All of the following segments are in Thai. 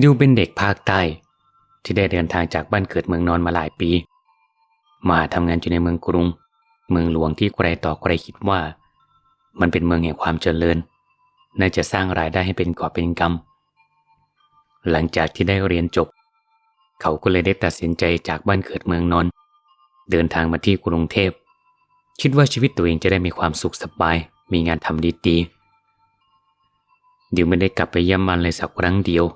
ดิวเป็นเด็กภาคใต้ ที่ได้เดินทางจากบ้านเกิดเมืองนอนมาหลายปี มาทำงานอยู่ในเมืองกรุง เมืองหลวงที่ใครต่อใครคิดว่า มันเป็นเมืองแห่งความเจริญ น่าจะสร้างรายได้ให้เป็นกอเป็นกำหลังจากที่ได้เรียนจบ เขาก็เลยได้ตัดสินใจจากบ้านเกิดเมืองนอน เดินทางมาที่กรุงเทพ คิดว่าชีวิตตัวเองจะได้มีความสุขสบาย มีงานทำดีๆดิวไม่ได้กลับไปเยี่ยมมันเลยสักครั้งเดียว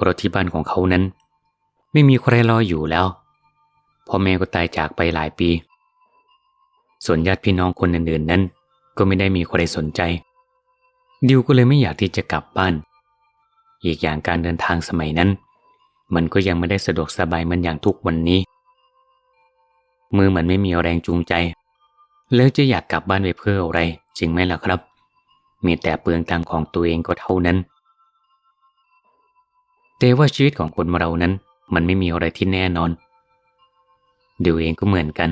เพราะที่บ้านของเขานั้น ไม่มีใครรออยู่แล้วพ่อแม่ก็ตายจากไปหลายปี ส่วนญาติพี่น้องคนอื่นๆนั้น ก็ไม่ได้มีใครสนใจ ดิวก็เลยไม่อยากที่จะกลับบ้าน อีกอย่างการเดินทางสมัยนั้น มันก็ยังไม่ได้สะดวกสบายเหมันอย่างทุกวันนี้ มือมันไม่มีแรงจูงใจ แล้วจะอยากกลับบ้านไปเพื่ออะไรจริงไหมล่ะครับ มีแต่เปลืองตังของตัวเองก็เท่านั้น แต่ว่าชีวิตของคนเรานั้น มันไม่มีอะไรที่แน่นอนดิวเองก็เหมือนกัน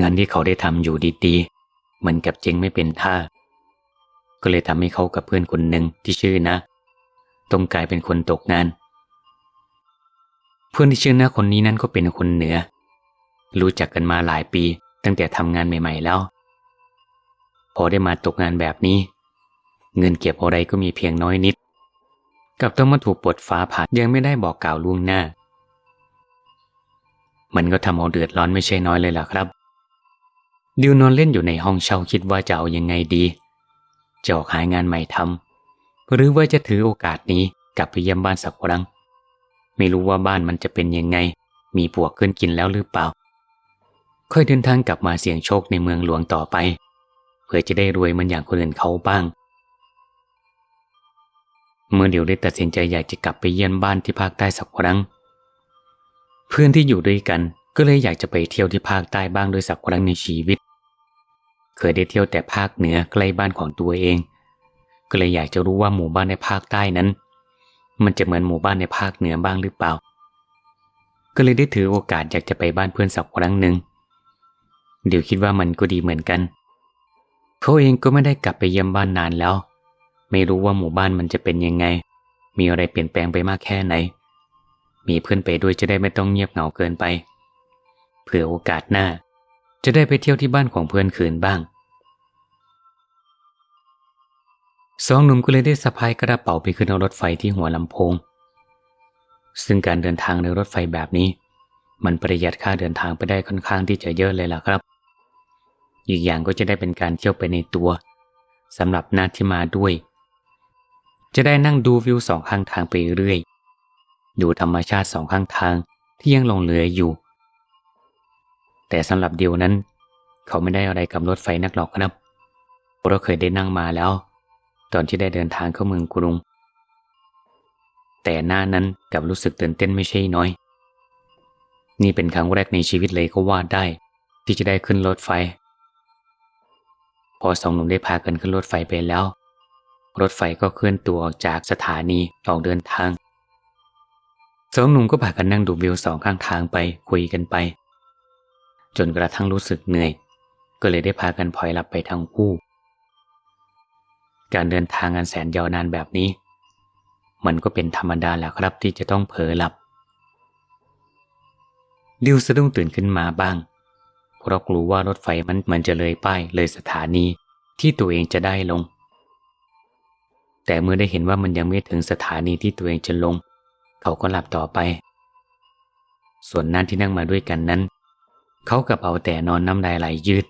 งานที่เขาได้ทำอยู่ดีๆ มันกับเจ๊งไม่เป็นท่า ก็เลยทำให้เขากับเพื่อนคนหนึ่งที่ชื่อนะต้องกลายเป็นคนตกงาน เพื่อนที่ชื่อนะคนนี้นั้นก็เป็นคนเหนือ รู้จักกันมาหลายปีตั้งแต่ทำงานใหม่ ๆแล้ว พอได้มาตกงานแบบนี้ เงินเก็บอะไรก็มีเพียงน้อยนิด กับต้องมาถูกปลดฟ้าผ่ายังไม่ได้บอกกล่าวล่วงหน้า มันก็ทำเอาเดือดร้อนไม่ใช่น้อยเลยล่ะครับ ดิวนอนเล่นอยู่ในห้องเช่าคิดว่าจะเอายังไงดี จะออกหางานใหม่ทำหรือว่าจะถือโอกาสนี้กลับไปเยี่ยมบ้านสักครั้ง ไม่รู้ว่าบ้านมันจะเป็นยังไง มีปวกขึ้นกินแล้วหรือเปล่า ค่อยเดินทางกลับมาเสี่ยงโชคในเมืองหลวงต่อไป เพื่อจะได้รวยเหมือนอย่างคนอื่นเขาบ้าง เมื่อเดี๋ยวได้ตัดสินใจอยากจะกลับไปเยี่ยมบ้านที่ภาคใต้สักครั้ง เพื่อนที่อยู่ด้วยกันก็เลยอยากจะไปเที่ยวที่ภาคใต้บ้างโดยสักครั้งในชีวิต เคยได้เที่ยวแต่ภาคเหนือใกล้บ้านของตัวเอง ก็เลยอยากจะรู้ว่าหมู่บ้านในภาคใต้นั้น มันจะเหมือนหมู่บ้านในภาคเหนือบ้างหรือเปล่า ก็เลยได้ถือโอกาสอยากจะไปบ้านเพื่อนสักครั้งหนึ่งเดี๋ยวคิดว่ามันก็ดีเหมือนกัน เขาเองก็ไม่ได้กลับไปเยี่ยมบ้านนานแล้ว ไม่รู้ว่าหมู่บ้านมันจะเป็นยังไง มีอะไรเปลี่ยนแปลงไปมากแค่ไหน มีเพื่อนไปด้วยจะได้ไม่ต้องเงียบเหงาเกินไป เผื่อโอกาสหน้า จะได้ไปเที่ยวที่บ้านของเพื่อนคืนบ้าง สองหนุ่มก็เลยได้สะพายกระเป๋าไปขึ้นรถไฟที่หัวลำโพง ซึ่งการเดินทางในรถไฟแบบนี้ มันประหยัดค่าเดินทางไปได้ค่อนข้างที่จะเยอะเลยล่ะครับ อีกอย่างก็จะได้เป็นการเที่ยวไปในตัวสำหรับหน้าที่มาด้วย จะได้นั่งดูวิวสองข้างทางไปเรื่อย ดูธรรมชาติสองข้างทางที่ยังลงเหลืออยู่ แต่สำหรับเดียวนั้น เขาไม่ได้อะไรกับรถไฟนักหรอกครับเพราะเราเคยได้นั่งมาแล้ว ตอนที่ได้เดินทางเข้าเมืองกรุง แต่หน้านั้นกับรู้สึกตื่นเต้นไม่ใช่น้อย นี่เป็นครั้งแรกในชีวิตเลยก็ว่าได้ ที่จะได้ขึ้นรถไฟ พอสองหนุ่มได้พากันขึ้นรถไฟไปแล้ว รถไฟก็เคลื่อนตัวออกจากสถานีออกเดินทาง สองหนุ่มก็พากันนั่งดูวิวสองข้างทางไปคุยกันไป จนกระทั่งรู้สึกเหนื่อย ก็เลยได้พากันพลอยหลับไปทั้งคู่ การเดินทางอันแสนยาวนานแบบนี้ มันก็เป็นธรรมดาแหละครับที่จะต้องเผลอหลับดิวสะดุ้งตื่นขึ้นมาบ้าง เพราะกลัวว่ารถไฟมันมันจะเลยป้ายเลยสถานีที่ตัวเองจะได้ลง แต่เมื่อได้เห็นว่ามันยังไม่ถึงสถานีที่ตัวเองจะลง เขาก็หลับต่อไป ส่วนนั่นที่นั่งมาด้วยกันนั้น เขากับเอาแต่นอนน้ำลายไหลยืด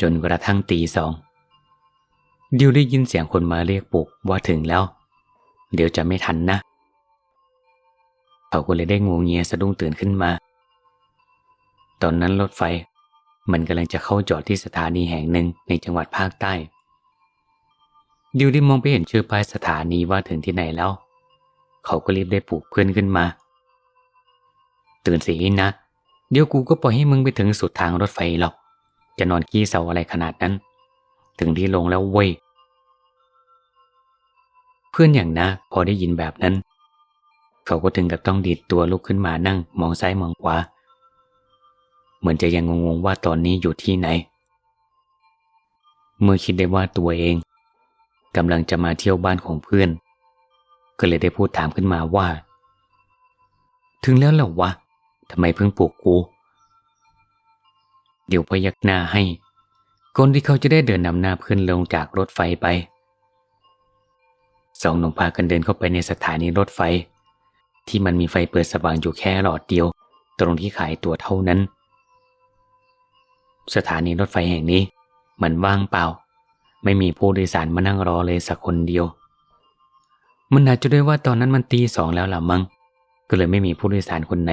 จนกระทั่งตีสองดิวได้ยินเสียงคนมาเรียกปลุกว่าถึงแล้ว เดี๋ยวจะไม่ทันนะ เขาก็เลยได้งูเงียสะดุ้งตื่นขึ้นมา ตอนนั้นรถไฟ มันกำลังจะเข้าจอดที่สถานีแห่งหนึ่งในจังหวัดภาคใต้ ดิวได้มองไปเห็นชื่อป้ายสถานีว่าถึงที่ไหนแล้ว เขาก็รีบได้ปลุกเพื่อนขึ้นมา ตื่นสินะ เดี๋ยวกูก็ปล่อยให้มึงไปถึงสุดทางรถไฟหรอก จะนอนขี้เสาอะไรขนาดนั้น ถึงที่ลงแล้วเว้ย เพื่อนอย่างนะ พอได้ยินแบบนั้น เขาก็ถึงกับต้องดีดตัวลุกขึ้นมานั่งมองซ้ายมองขวา เหมือนจะยังงงๆว่าตอนนี้อยู่ที่ไหน เมื่อคิดได้ว่าตัวเอง กำลังจะมาเที่ยวบ้านของเพื่อน ก็เลยได้พูดถามขึ้นมาว่า ถึงแล้วเหรอวะทำไมเพิ่งปลุกกู เดี๋ยวพยักหน้าให้ก่อนที่เขาจะได้เดินนำหน้าเพื่อนลงจากรถไฟไป สองหนุ่มพากันเดินเข้าไปในสถานีรถไฟ ที่มันมีไฟเปิดสว่างอยู่แค่หลอดเดียว ตรงที่ขายตั๋วเท่านั้น สถานีรถไฟแห่งนี้ มันว่างเปล่า ไม่มีผู้โดยสารมานั่งรอเลยสักคนเดียว มันอาจจะด้วยว่าตอนนั้นมันตีสองแล้วล่ะมั้งก็เลยไม่มีผู้โดยสารคนไหน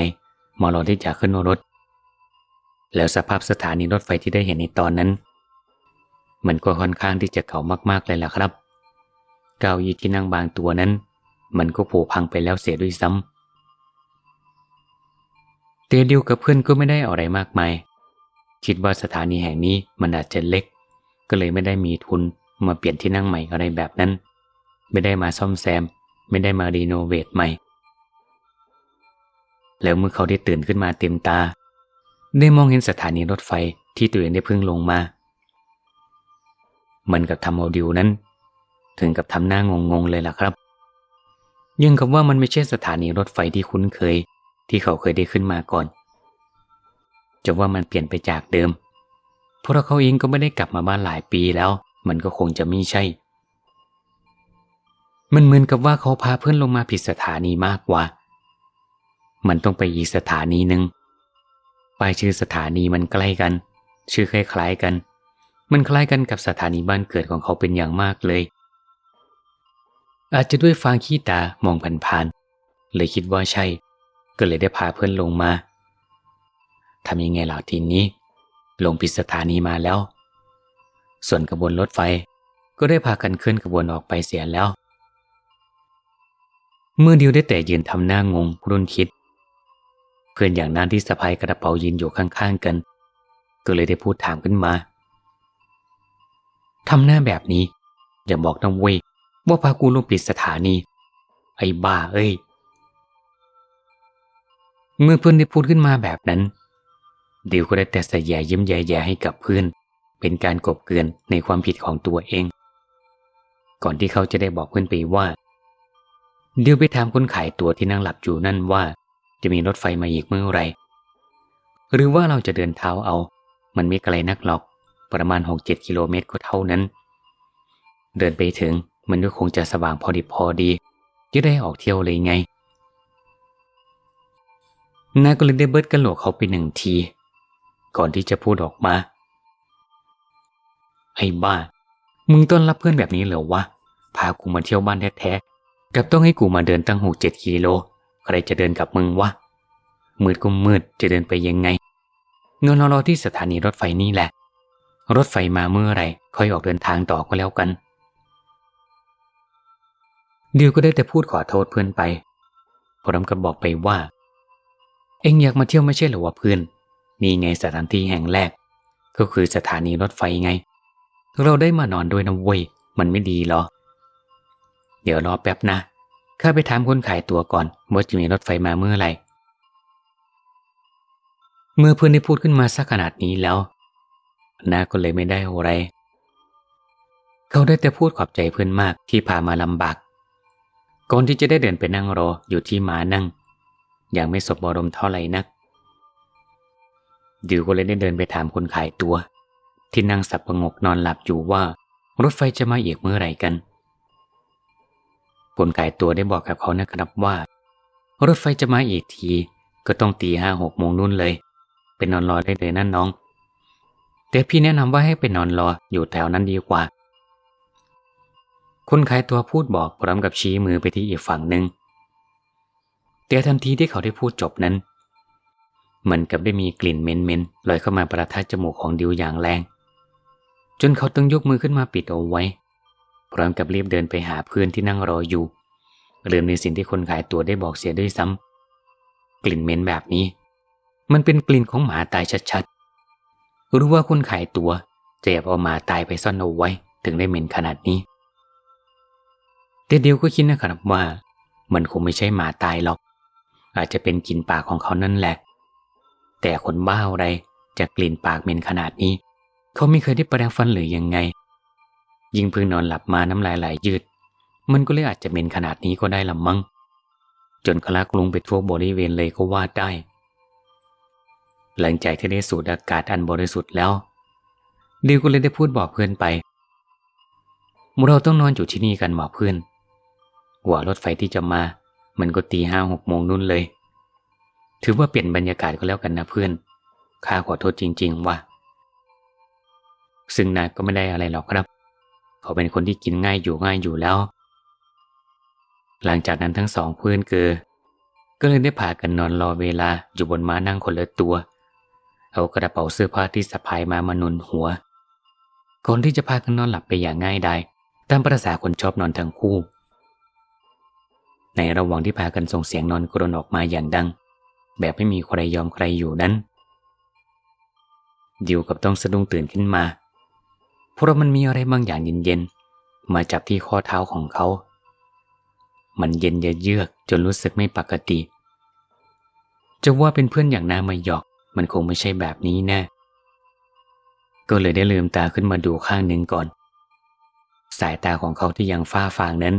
มารอที่จะขึ้นรถ แล้วสภาพสถานีรถไฟที่ได้เห็นในตอนนั้น มันก็ค่อนข้างที่จะเก่ามากๆเลยล่ะครับ เก้าอี้ที่นั่งบางตัวนั้น มันก็ผุพังไปแล้วเสียด้วยซ้ำเตเดียวกับเพื่อนก็ไม่ได้อะไรมากมาย คิดว่าสถานีแห่งนี้มันอาจจะเล็ก ก็เลยไม่ได้มีทุนมาเปลี่ยนที่นั่งใหม่อะไรแบบนั้น ไม่ได้มาซ่อมแซม ไม่ได้มารีโนเวทใหม่ แล้วเมื่อเขาได้ตื่นขึ้นมาเต็มตา ได้มองเห็นสถานีรถไฟที่ตัวเองได้เพิ่งลงมา มันกับทำเอาดิวนั้น ถึงกับทำหน้างงๆเลยล่ะครับ ยังกับว่ามันไม่ใช่สถานีรถไฟที่คุ้นเคย ที่เขาเคยได้ขึ้นมาก่อน จะว่ามันเปลี่ยนไปจากเดิม เพราะเขาเองก็ไม่ได้กลับมาบ้านหลายปีแล้ว มันก็คงจะไม่ใช่ มันเหมือนกับว่าเขาพาเพื่อนลงมาผิดสถานีมากกว่า มันต้องไปอีกสถานีหนึ่งป้ายชื่อสถานีมันใกล้กัน ชื่อคล้ายๆกัน มันคล้ายกันกับสถานีบ้านเกิดของเขาเป็นอย่างมากเลย อาจจะด้วยฟางขี้ตามองผ่านๆเลยคิดว่าใช่ ก็เลยได้พาเพื่อนลงมาทำยังไงล่ะทีนี้ ลงผิดสถานีมาแล้ว ส่วนกระบวนรถไฟก็ได้พากันเคลื่อนกระบวนออกไปเสียแล้ว เมื่อดิวได้แต่ยืนทำหน้างงรุ่นคิด เพื่อนอย่างนั้นที่สะพายกระเป๋ายืนอยู่ข้างๆกัน ก็เลยได้พูดถามขึ้นมาทำหน้าแบบนี้ อย่าบอกนะเว้ยว่าพากูลงปิดสถานี ไอ้บ้าเอ้ย เมื่อเพื่อนได้พูดขึ้นมาแบบนั้น ดิวก็ได้แต่ใส่แย่ยิ้มแย่ๆให้กับเพื่อน เป็นการกบเกือนในความผิดของตัวเอง ก่อนที่เขาจะได้บอกเพื่อนไปว่า ดิวไปถามคนขายตั๋วที่นั่งหลับอยู่นั่นว่า จะมีรถไฟมาอีกเมื่อไหรหรือว่าเราจะเดินเท้าเอา มันไม่ไกลนักหรอก ประมาณ 6-7 กิโลเมตรก็เท่านั้น เดินไปถึงมันก็คงจะสว่างพอดีพอดีจะได้ออกเที่ยวเลยไงนาก็เลยได้เบิดกระโหลกเขาไปหนึ่งที ก่อนที่จะพูดออกมา ไอ้บ้า มึงต้อนรับเพื่อนแบบนี้เหรอวะ พากูมาเที่ยวบ้านแท้ๆ กับต้องให้กูมาเดินตั้งหกเจ็ดกิโล ใครจะเดินกับมึงวะ มืดก็มืดจะเดินไปยังไง เงินรอที่สถานีรถไฟนี่แหละ รถไฟมาเมื่อไรค่อยออกเดินทางต่อก็แล้วกันดิวก็ได้แต่พูดขอโทษเพื่อนไปพร้อมกับบอกไปว่า เอ็งอยากมาเที่ยวไม่ใช่เหรอวะเพื่อน นี่ไงสถานที่แห่งแรก ก็คือสถานีรถไฟไง เราได้มานอนด้วยนะเว้ย มันไม่ดีหรอ เดี๋ยวรอแป๊บนะ ข้าไปถามคนขายตั๋วก่อนว่าจะมีรถไฟมาเมื่อไหร่ เมื่อเพื่อนได้พูดขึ้นมาสักขนาดนี้แล้วนาก็เลยไม่ได้อะไร เขาได้แต่พูดขอบใจเพื่อนมากที่พามาลำบาก ก่อนที่จะได้เดินไปนั่งรออยู่ที่มานั่ง อย่างไม่สบอารมณ์เท่าไหร่นัก ดิวก็เลยได้เดินไปถามคนขายตัว ที่นั่งสับประงกนอนหลับอยู่ว่า รถไฟจะมาอีกเมื่อไหร่กัน คนขายตัวได้บอกกับเขานะครับว่า รถไฟจะมาอีกที ก็ต้องตีห้าหกโมงนู่นเลยเป็นนอนรอได้เลยนั่นน้อง แต่พี่แนะนำว่าให้ไปนอนรออยู่แถวนั้นดีกว่าคนขายตัวพูดบอกพร้อมกับชี้มือไปที่อีกฝั่งหนึ่งแต่ทันทีที่เขาได้พูดจบนั้น มันกับได้มีกลิ่นเหม็นๆลอยเข้ามาประทัดจมูกของดิวอย่างแรง จนเขาต้องยกมือขึ้นมาปิดเอาไว้ พร้อมกับรีบเดินไปหาเพื่อนที่นั่งรออยู่ลืมในสิ่งที่คนขายตัวได้บอกเสียด้วยซ้ำกลิ่นเหม็นแบบนี้ มันเป็นกลิ่นของหมาตายชัดๆรู้ว่าคนขายตัวจะแอบเอาหมาตายไปซ่อนเอาไว้ ถึงได้เหม็นขนาดนี้แต่เดียวก็คิดนะครับว่า มันคงไม่ใช่หมาตายหรอก อาจจะเป็นกลิ่นปากของเขานั่นแหละ แต่คนบ้าอะไรจะกลิ่นปากเหม็นขนาดนี้ เขาไม่เคยได้ประดังฟันหรือยังไง ยิ่งเพิ่งนอนหลับมาน้ำลายไหลยืด มันก็เลยอาจจะเป็นขนาดนี้ก็ได้ละมั้ง จนคลักลุงไปทั่วบริเวณเลยก็ว่าได้ หลังจากที่ได้สูดอากาศอันบริสุทธิ์แล้ว ดิวก็เลยได้พูดบอกเพื่อนไปเราต้องนอนอยู่ที่นี่กันหมอเพื่อนกว่ารถไฟที่จะมา มันก็ตีห้าหกโมงนู่นเลย ถือว่าเปลี่ยนบรรยากาศก็แล้วกันนะเพื่อน ข้าขอโทษจริง ๆ ว่าซึ่งนายก็ไม่ได้อะไรหรอกครับ เขาเป็นคนที่กินง่ายอยู่ง่ายอยู่แล้ว หลังจากนั้นทั้งสองเพื่อนเกอก็เลยได้พากันนอนรอเวลาอยู่บนม้านั่งคนละตัว เอากระเป๋าเสื้อผ้าที่สะพายมามานุนหัวก่อนที่จะพากันนอนหลับไปอย่างง่ายดายตามประษาคนชอบนอนทั้งคู่ ในระหว่างที่พากันส่งเสียงนอนกรนออกมาอย่างดัง แบบไม่มีใครยอมใครอยู่นั้น ดิวกับต้องสะดุ้งตื่นขึ้นมา เพราะมันมีอะไรบางอย่างเย็นๆ มาจับที่ข้อเท้าของเขา มันเย็นเยือกจนรู้สึกไม่ปกติ จะว่าเป็นเพื่อนอย่างนามายอก มันคงไม่ใช่แบบนี้แน่ก็เลยได้ลืมตาขึ้นมาดูข้างหนึ่งก่อน สายตาของเขาที่ยังฟ้าฟางนั้น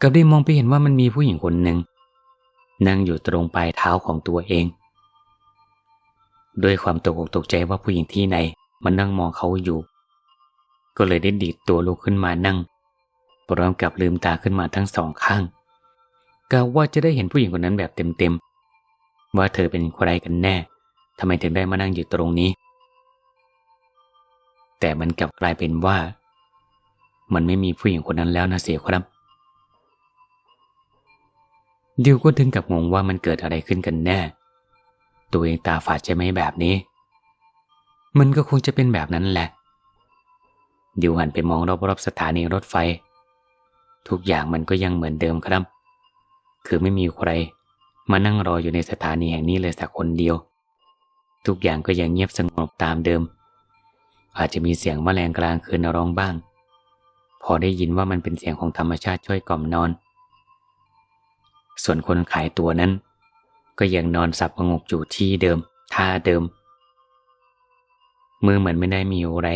กับได้มองไปเห็นว่ามันมีผู้หญิงคนหนึ่ง นั่งอยู่ตรงปลายเท้าของตัวเอง ด้วยความตกอกตกใจว่าผู้หญิงที่ไหนมันนั่งมองเขาอยู่ ก็เลยได้ดีดตัวลุกขึ้นมานั่งพร้อมกับลืมตาขึ้นมาทั้งสองข้างกะว่าจะได้เห็นผู้หญิงคนนั้นแบบเต็มๆว่าเธอเป็นใครกันแน่ทำไมถึงได้มานั่งอยู่ตรงนี้ แต่มันกลับกลายเป็นว่า มันไม่มีผู้หญิงคนนั้นแล้วนะเสียครับ ดิวก็ถึงกับงงว่ามันเกิดอะไรขึ้นกันแน่ ตัวเองตาฝาดใช่ไหมแบบนี้ มันก็คงจะเป็นแบบนั้นแหละ ดิวหันไปมองรอบๆสถานีรถไฟ ทุกอย่างมันก็ยังเหมือนเดิมครับ คือไม่มีใคร มานั่งรออยู่ในสถานีแห่งนี้เลยสักคนเดียว ทุกอย่างก็ยังเงียบสงบตามเดิม อาจจะมีเสียงแมลงกลางคืนร้องบ้าง พอได้ยินว่ามันเป็นเสียงของธรรมชาติช่วยกล่อมนอน ส่วนคนขายตัวนั้น ก็ยังนอนสับประงกอยู่ที่เดิม ท่าเดิม มือเหมือนไม่ได้มีอะไร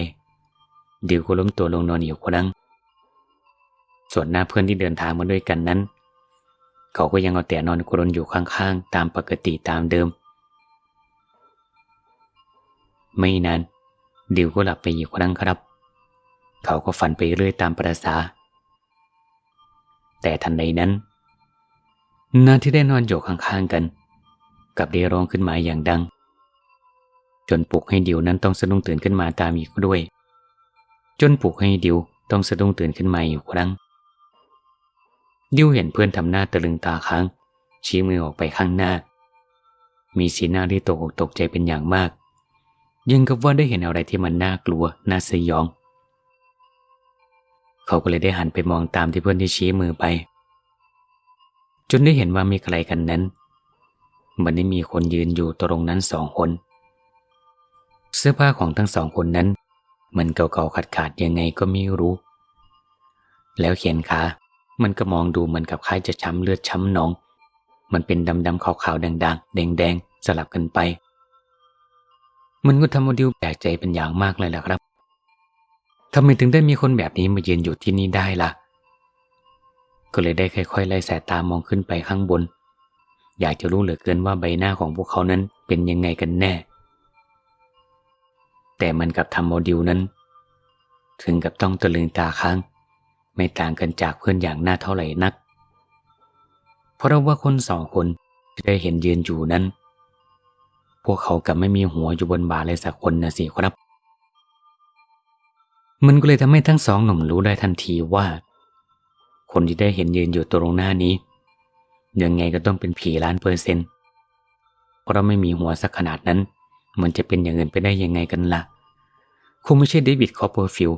ดิวก็ล้มตัวลงนอนอยู่ครั้ง ส่วนหน้าเพื่อนที่เดินทางมาด้วยกันนั้น เขาก็ยังเอาแต่นอนกรนอยู่ข้างๆ ตามปกติตามเดิม ไม่นานดิวก็หลับไปอีกครั้งครับ เขาก็ฝันไปเรื่อยตามประษาแต่ทันใดนั้น นาที่ได้นอนอยู่ข้างๆกัน กับได้ร้องขึ้นมาอย่างดัง จนปลุกให้ดิวนั้นต้องสะดุ้งตื่นขึ้นมาตามอีกด้วย จนปลุกให้ดิวต้องสะดุ้งตื่นขึ้นมาอีกครั้ง ดิวเห็นเพื่อนทำหน้าตะลึงตาค้าง ชี้มือออกไปข้างหน้า มีสีหน้าที่ตกอกตกใจเป็นอย่างมาก ยังกับว่าได้เห็นอะไรที่มันน่ากลัวน่าสยอง เขาก็เลยได้หันไปมองตามที่เพื่อนที่ชี้มือไป จนได้เห็นว่ามีใครกันนั้น มันได้มีคนยืนอยู่ตรงนั้นสองคน เสื้อผ้าของทั้งสองคนนั้น มันเก่าๆขาดๆยังไงก็ไม่รู้ แล้วเขียนขา มันก็มองดูเหมือนกับคล้ายจะช้ำเลือดช้ำหนอง มันเป็นดำๆขาวๆแดงๆแดงๆสลับกันไป มันก็ทำโมดิวแปลกใจเป็นอย่างมากเลยล่ะครับทำไมถึงได้มีคนแบบนี้มายืนอยู่ที่นี่ได้ล่ะ ก็เลยได้ค่อยๆไล่สายตามองขึ้นไปข้างบน อยากจะรู้เหลือเกินว่าใบหน้าของพวกเขานั้นเป็นยังไงกันแน่ แต่มันกับทำโมดิลนั้น ถึงกับต้องตะลึงตาค้าง ไม่ต่างกันจากเพื่อนอย่างหน้าเท่าไหร่นัก เพราะว่าคนสองคนที่ได้เห็นยืนอยู่นั้น พวกเขากับไม่มีหัวอยู่บนบ่าเลยสักคนนะสิครับมันก็เลยทำให้ทั้งสองหนุ่มรู้ได้ทันทีว่า คนที่ได้เห็นยืนอยู่ตรงหน้านี้ ยังไงก็ต้องเป็นผีล้านเปอร์เซนต์เพราะไม่มีหัวสักขนาดนั้น มันจะเป็นอย่างอื่นไปได้ยังไงกันละ่ะ คงไม่ใช่เดวิดคอปเปอร์ฟิล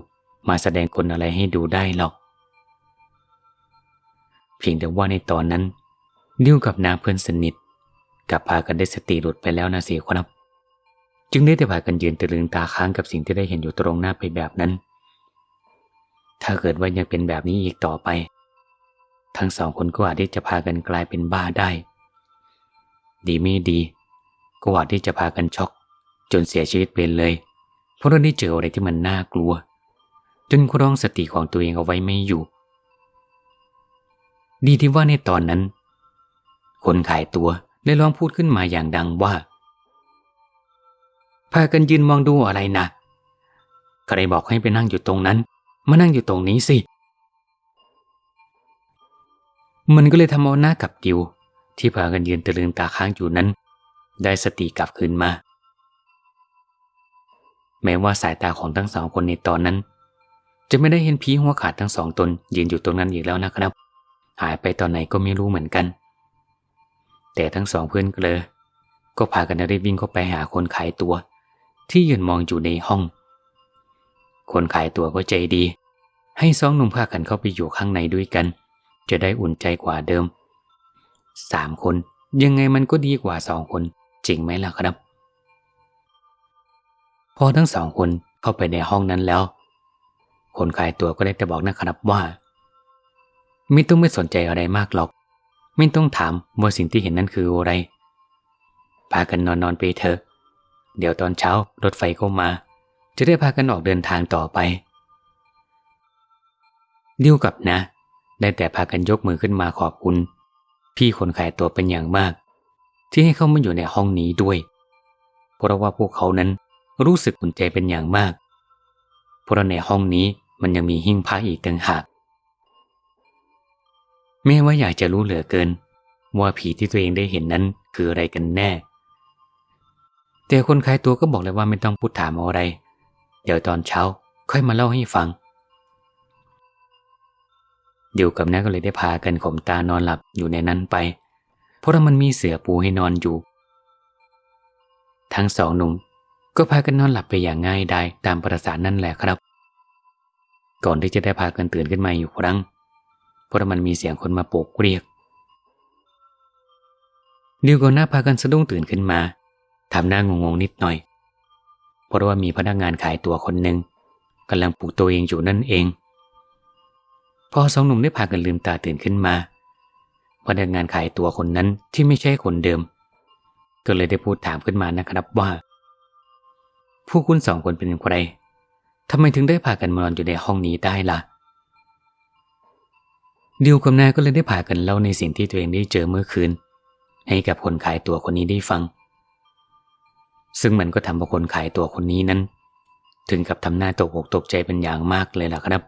มาแสดงคนอะไรให้ดูได้หรอก เพียงแต่ว่าในตอนนั้นดิวกับนาเพื่อนสนิทกับพากันได้สติหลุดไปแล้วนะสียครับ จึงได้แต่พากันยืนตะลึงตาค้างกับสิ่งที่ได้เห็นอยู่ตรงหน้าไปแบบนั้น ถ้าเกิดว่ายังเป็นแบบนี้อีกต่อไป ทั้งสองคนก็อาจที่จะพากันกลายเป็นบ้าได้ ดีไม่ดี ก็อาจที่จะพากันช็อก จนเสียชีวิตไปเลย เพราะเรื่องนี้เจออะไรที่มันน่ากลัว จนครองสติของตัวเองเอาไว้ไม่อยู่ ดีที่ว่าในตอนนั้น คนขายตัวได้ลองพูดขึ้นมาอย่างดังว่า พากันยืนมองดูอะไรนะใครบอกให้ไปนั่งอยู่ตรงนั้น มานั่งอยู่ตรงนี้สิ มันก็เลยทำเอาหน้ากับดิว ที่พากันยืนตะลึงตาค้างอยู่นั้น ได้สติกลับคืนมา แม้ว่าสายตาของทั้งสองคนในตอนนั้น จะไม่ได้เห็นผีหัวขาดทั้งสองตนยืนอยู่ตรงนั้นอีกแล้วนะครับ หายไปตอนไหนก็ไม่รู้เหมือนกัน แต่ทั้งสองเพื่อนเกลอก็พากันรีบวิ่งเข้าไปหาคนขายตัว ที่ยืนมองอยู่ในห้อง คนขายตัวก็ใจดี ให้สองหนุ่มพากันเข้าไปอยู่ข้างในด้วยกัน จะได้อุ่นใจกว่าเดิมสามคนยังไงมันก็ดีกว่าสองคน จริงไหมล่ะครับ พอทั้งสองคนเข้าไปในห้องนั้นแล้ว คนขายตัวก็ได้แต่บอกนะครับว่า ไม่ต้องไม่สนใจอะไรมากหรอก ไม่ต้องถามว่าสิ่งที่เห็นนั้นคืออะไรพากันนอนนอนไปเถอะ เดี๋ยวตอนเช้ารถไฟเข้ามา จะได้พากันออกเดินทางต่อไป เดิวกับนะ ได้แต่พากันยกมือขึ้นมาขอบคุณ พี่คนขายตัวเป็นอย่างมาก ที่ให้เข้ามาอยู่ในห้องนี้ด้วย เพราะว่าพวกเขานั้นรู้สึกอุ่นใจเป็นอย่างมาก เพราะในห้องนี้มันยังมีหิ้งพระอีกต่างหากแม้ว่าอยากจะรู้เหลือเกิน ว่าผีที่ตัวเองได้เห็นนั้นคืออะไรกันแน่ แต่คนขายตัวก็บอกเลยว่าไม่ต้องพูดถามอะไร เดี๋ยวตอนเช้าค่อยมาเล่าให้ฟัง เดี๋ยวกับน้าก็เลยได้พากันข่มตานอนหลับอยู่ในนั้นไป เพราะมันมีเสือปูให้นอนอยู่ ทั้งสองหนุ่มก็พากันนอนหลับไปอย่างง่ายดายตามประสานนั่นแหละครับ ก่อนที่จะได้พากันตื่นขึ้นมาอยู่ครั้ง เพราะมันมีเสียงคนมาปลุกเรียกดิวกับหน้าพากันสะดุ้งตื่นขึ้นมาทำหน้างงๆนิดหน่อย เพราะว่ามีพนักงานขายตัวคนหนึ่งกำลังปลุกตัวเองอยู่นั่นเอง พอสองหนุ่มได้พากันลืมตาตื่นขึ้นมาพนักงานขายตัวคนนั้นที่ไม่ใช่คนเดิม ก็เลยได้พูดถามขึ้นมานะครับว่า ผู้คุณสองคนเป็นใครทำไมถึงได้พากันมานอนอยู่ในห้องนี้ได้ละ่ะดิวกับนาก็เลยได้พากันเล่าในสิ่งที่ตัวเองได้เจอเมื่อคืน ให้กับคนขายตัวคนนี้ได้ฟัง ซึ่งมันก็ทำให้คนขายตัวคนนี้นั้น ถึงกับทำหน้าตกอกตกใจเป็นอย่างมากเลยล่ะครับ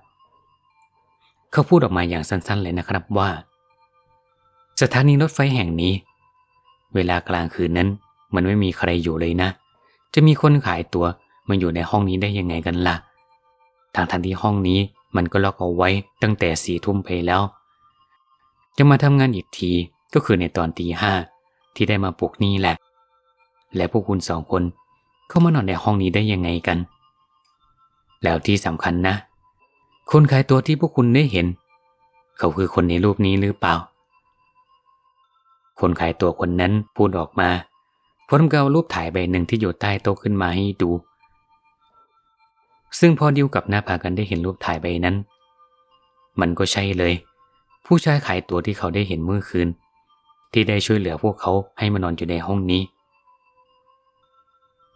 เขาพูดออกมาอย่างสั้นๆเลยนะครับว่า สถานีรถไฟแห่งนี้ เวลากลางคืนนั้น มันไม่มีใครอยู่เลยนะ จะมีคนขายตัวมาอยู่ในห้องนี้ได้ยังไงกันละ่ะทางทันที่ห้องนี้มันก็ล็อกเอาไว้ตั้งแต่สี่ทุ่มไปแล้ว จะมาทำงานอีกทีก็คือในตอนตีห้าที่ได้มาปลุกนี่แหละ และพวกคุณสองคนเข้ามานอนในห้องนี้ได้ยังไงกัน แล้วที่สำคัญนะ คนขายตัวที่พวกคุณได้เห็น เขาคือคนในรูปนี้หรือเปล่า คนขายตัวคนนั้นพูดออกมาพร้อมกับรูปถ่ายใบหนึ่งที่อยู่ใต้โต๊ะขึ้นมาให้ดู ซึ่งพอดิวกับหน้าพากันได้เห็นรูปถ่ายใบนั้น มันก็ใช่เลย ผู้ชายขายตัวที่เขาได้เห็นเมื่อคืน ที่ได้ช่วยเหลือพวกเขาให้มานอนอยู่ในห้องนี้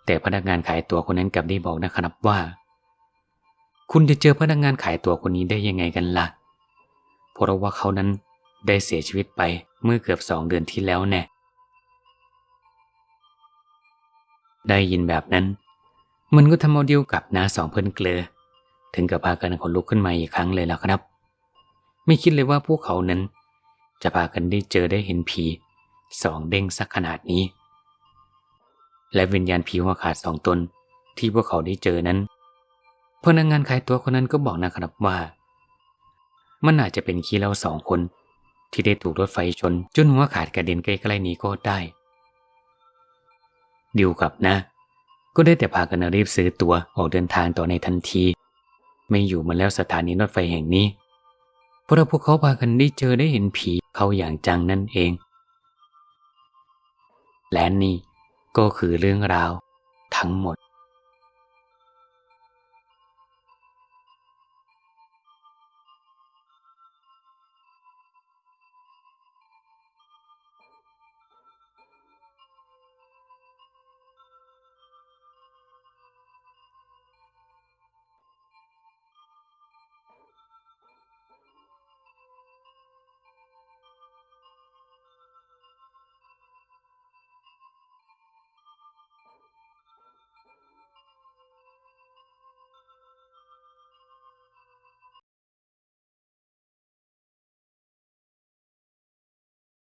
แต่พนักงานขายตัวคนนั้นกลับได้บอกนะครับว่า คุณจะเจอพนักงานขายตัวคนนี้ได้ยังไงกันละ่ะ เพราะว่าเขานั้นได้เสียชีวิตไปเมื่อเกือบสองเดือนที่แล้วแน่ ได้ยินแบบนั้น มันก็ทำเอาเดิวกับน้าสองเพื่อนเกลือ ถึงกับพากันขนลุกขึ้นมาอีกครั้งเลยล่ะครับ ไม่คิดเลยว่าพวกเขานั้น จะพากันได้เจอได้เห็นผีสองเด้งสักขนาดนี้ และวิญญาณผีหัวขาดสองตนที่พวกเขาได้เจอนั้น พนักงงานขายตัวคนนั้นก็บอกนะครับว่า มันอาจจะเป็นขี้เล่าสองคน ที่ได้ถูกรถไฟชน จนหัวขาดกระเด็นใกล้ๆนี้ก็ได้ ดิวกับนะ ก็ได้แต่พากันรีบซื้อตัวออกเดินทางต่อในทันที ไม่อยู่มาแล้วสถานีรถไฟแห่งนี้เพราะพวกเขาพากันได้เจอได้เห็นผีเขาอย่างจังนั่นเอง และนี่ก็คือเรื่องราวทั้งหมด